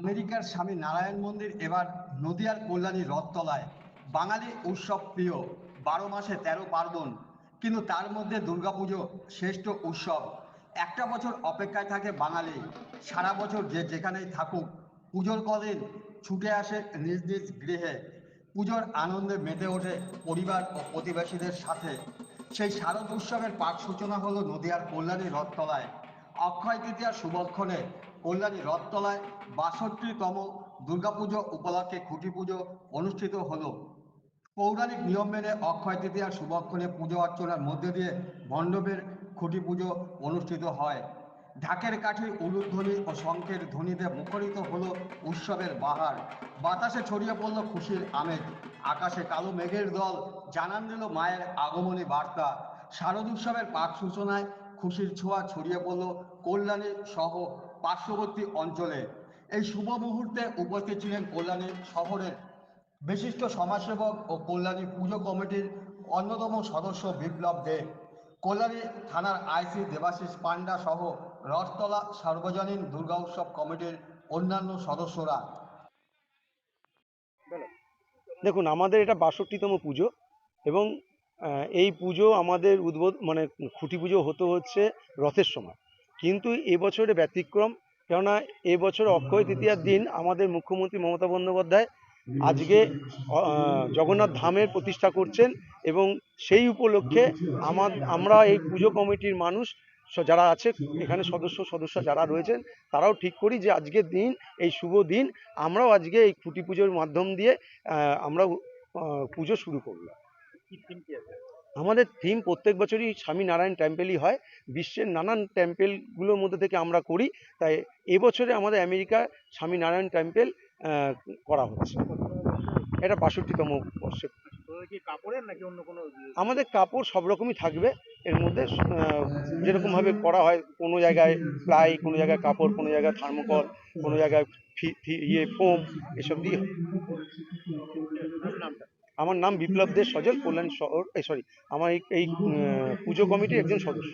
আমেরিকার স্বামী নারায়ণ মন্দির এবার নদিয়ার কল্যাণী রথতলায়। বাঙালি উৎসব প্রিয়, বারো মাসে তেরো পার্বণ, কিন্তু তার মধ্যে দুর্গাপুজো শ্রেষ্ঠ উৎসব। একটা বছর অপেক্ষায় থাকে বাঙালি, সারা বছর যে যেখানেই থাকুক, পুজোর কদিন ছুটে আসে নিজ নিজ গৃহে। পুজোর আনন্দে মেতে ওঠে পরিবার ও প্রতিবেশীদের সাথে। সেই শারদ উৎসবের পাঠ সূচনা হলো নদিয়ার কল্যাণী রথতলায়। অক্ষয় তৃতীয়ার শুভক্ষণে কল্যাণী রথতলায় বাষট্টিতম দুর্গাপুজো উপলক্ষে খুঁটি পুজো অনুষ্ঠিত হলো। পৌরাণিক নিয়ম মেনে অক্ষয় তৃতীয়ার শুভক্ষণে পুজো অর্চনার মধ্যে দিয়ে মণ্ডপের খুঁটি পুজো অনুষ্ঠিত হয়। ঢাকের কাঠির উলুধ্বনি ও শঙ্খের ধ্বনিতে মুখরিত হলো উৎসবের বাহার। বাতাসে ছড়িয়ে পড়ল খুশির আমেজ। আকাশে কালো মেঘের দল জানান দিল মায়ের আগমনী বার্তা। শারদ উৎসবের পাক সূচনায় খুশির ছোঁয়া ছড়িয়ে পড়ল কল্যাণী সহ পার্শ্ববর্তী অঞ্চলে এই শুভ মুহূর্তে উপস্থিত ছিলেন কল্যাণী শহরের বিশিষ্ট সমাজসেবক ও কল্যাণী পুজো কমিটির অন্যতম সদস্য বিপ্লব দে। কল্যাণী থানার আইসি দেবাশিস পান্ডা সহ রথতলা সার্বজনীন দুর্গা উৎসব কমিটির অন্যান্য সদস্যরা। দেখুন, আমাদের এটা বাষট্টিতম পুজো এবং এই পুজো আমাদের উদ্বোধ মানে খুঁটি পুজো হতে হচ্ছে রথের সময়। কিন্তু এবছরে ব্যতিক্রম, কেননা এবছর অক্ষয় তৃতীয়ার দিন আমাদের মুখ্যমন্ত্রী মমতা বন্দ্যোপাধ্যায় আজকে জগন্নাথ ধামের প্রতিষ্ঠা করছেন এবং সেই উপলক্ষে আমার, আমরা এই পুজো কমিটির মানুষ যারা আছে, এখানে সদস্য সদস্য যারা রয়েছেন, তারাও ঠিক করি যে আজকের দিন, এই শুভ দিন, আমরাও আজকে এই খুঁটি পুজোর মাধ্যম দিয়ে আমরা পুজো শুরু করলাম। আমাদের থিম প্রত্যেক বছরই স্বামী নারায়ণ টেম্পেলই হয়। বিশ্বের নানান টেম্পেলগুলোর মধ্যে থেকে আমরা করি। তাই এবছরে আমাদের আমেরিকা স্বামী নারায়ণ টেম্পেল করা হচ্ছে। এটা বাষট্টিতম বর্ষে। কাপড়ের নাকি অন্য কোনো আমাদের কাপড় সব রকমই থাকবে। এর মধ্যে যেরকমভাবে করা হয় কোনো জায়গায় প্লাই কোনো জায়গায় কাপড় কোনো জায়গায় থার্মোকল কোনো জায়গায় ইয়ে ফোম এসব দিয়ে। আমার নাম বিপ্লব দে সজল কল্যাণ শহর সরি আমার এই, পুজো কমিটির একজন সদস্য।